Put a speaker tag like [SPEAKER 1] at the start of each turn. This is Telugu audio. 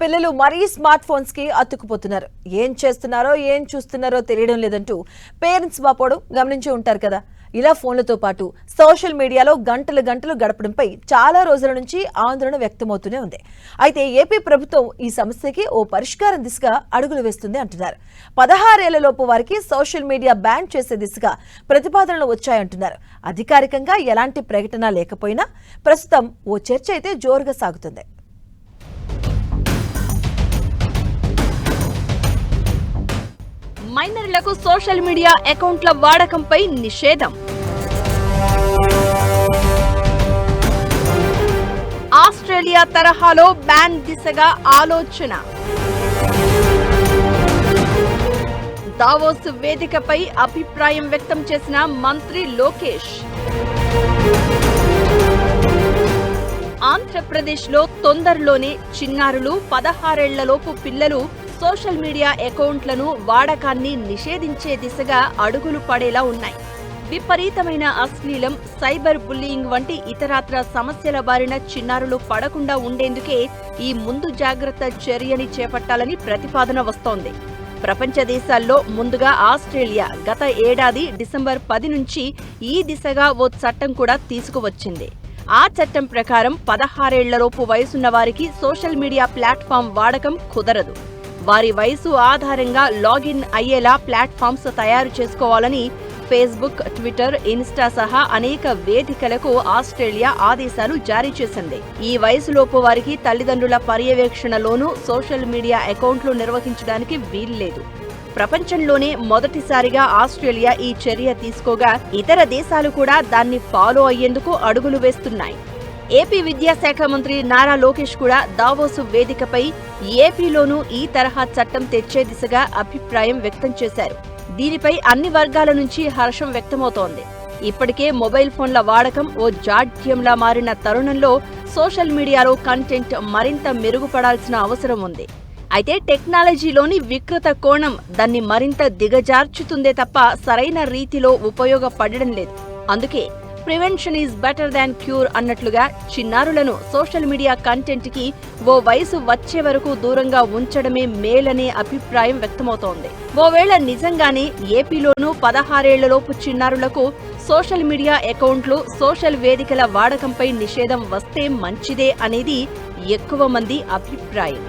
[SPEAKER 1] పిల్లలు మరీ స్మార్ట్ ఫోన్స్కి అతుక్కుపోతున్నారు. ఏం చేస్తున్నారో ఏం చూస్తున్నారో తెలియడం లేదంటూ పేరెంట్స్ బాపోవడం గమనించి ఉంటారు కదా. ఇలా ఫోన్లతో పాటు సోషల్ మీడియాలో గంటలు గంటలు గడపడంపై చాలా రోజుల నుంచి ఆందోళన వ్యక్తమవుతూనే ఉంది. అయితే ఏపీ ప్రభుత్వం ఈ సమస్యకి ఓ పరిష్కారం దిశగా అడుగులు వేస్తుంది అంటున్నారు. పదహారేళ్ళలోపు వారికి సోషల్ మీడియా బ్యాన్ చేసే దిశగా ప్రతిపాదనలు వచ్చాయంటున్నారు. అధికారికంగా ఎలాంటి ప్రకటన లేకపోయినా ప్రస్తుతం ఓ చర్చ అయితే జోరుగా సాగుతుంది.
[SPEAKER 2] మైనర్లకు సోషల్ మీడియా అకౌంట్ల వాడకంపై నిషేధం. ఆస్ట్రేలియా తరహాలో బ్యాన్ దిశగా ఆలోచన. దావోస్ వేదికపై అభిప్రాయం వ్యక్తం చేసిన మంత్రి లోకేష్. ఆంధ్రప్రదేశ్లో తొందరలోనే చిన్నారులు పదహారేళ్ళలోపు పిల్లలు సోషల్ మీడియా అకౌంట్లను వాడకాన్ని నిషేధించే దిశగా అడుగులు పడేలా ఉన్నాయి. విపరీతమైన అశ్లీలం సైబర్ బుల్లింగ్ వంటి ఇతరాత్ర సమస్యల బారిన చిన్నారులు పడకుండా ఉండేందుకే ఈ ముందు జాగ్రత్త చర్యని చేపట్టాలని ప్రతిపాదన వస్తోంది. ప్రపంచ దేశాల్లో ముందుగా ఆస్ట్రేలియా గత ఏడాది డిసెంబర్ పది నుంచి ఈ దిశగా ఓ చట్టం కూడా తీసుకువచ్చింది. ఆ చట్టం ప్రకారం పదహారేళ్ళలోపు వయసున్న వారికి సోషల్ మీడియా ప్లాట్ఫామ్ వాడకం కుదరదు. వారి వయసు ఆధారంగా లాగిన్ అయ్యేలా ప్లాట్ఫామ్స్ తయారు చేసుకోవాలని ఫేస్బుక్ ట్విట్టర్ ఇన్స్టా సహా అనేక వేదికలకు ఆస్ట్రేలియా ఆదేశాలు జారీ చేసింది. ఈ వయసులోపు వారికి తల్లిదండ్రుల పర్యవేక్షణలోనూ సోషల్ మీడియా అకౌంట్లు నిర్వహించడానికి వీల్లేదు. ప్రపంచంలోనే మొదటిసారిగా ఆస్ట్రేలియా ఈ చర్య తీసుకోగా ఇతర దేశాలు కూడా దాన్ని ఫాలో అయ్యేందుకు అడుగులు వేస్తున్నాయి. ఏపీ విద్యాశాఖ మంత్రి నారా లోకేష్ కూడా దావోసు వేదికపై ఏపీలోనూ ఈ తరహా చట్టం తెచ్చే దిశగా అభిప్రాయం వ్యక్తం చేశారు. దీనిపై అన్ని వర్గాల నుంచి హర్షం వ్యక్తమవుతోంది. ఇప్పటికే మొబైల్ ఫోన్ల వాడకం ఓ జాడ్యంలా మారిన తరుణంలో సోషల్ మీడియాలో కంటెంట్ మరింత మెరుగుపడాల్సిన అవసరం ఉంది. అయితే టెక్నాలజీలోని వికృత కోణం దాన్ని మరింత దిగజార్చుతుందే తప్ప సరైన రీతిలో ఉపయోగపడడం లేదు. అందుకే prevention is better than cure అన్నట్లుగా చిన్నారులను సోషల్ మీడియా కంటెంట్కి ఓ వయసు వచ్చే వరకు దూరంగా ఉంచడమే మేలనే అభిప్రాయం వ్యక్తమవుతోంది. ఓవేళ నిజంగానే ఏపీలోనూ పదహారేళ్ళలోపు చిన్నారులకు సోషల్ మీడియా అకౌంట్లు సోషల్ వేదికల వాడకంపై నిషేధం వస్తే మంచిదే అనేది ఎక్కువ మంది అభిప్రాయం.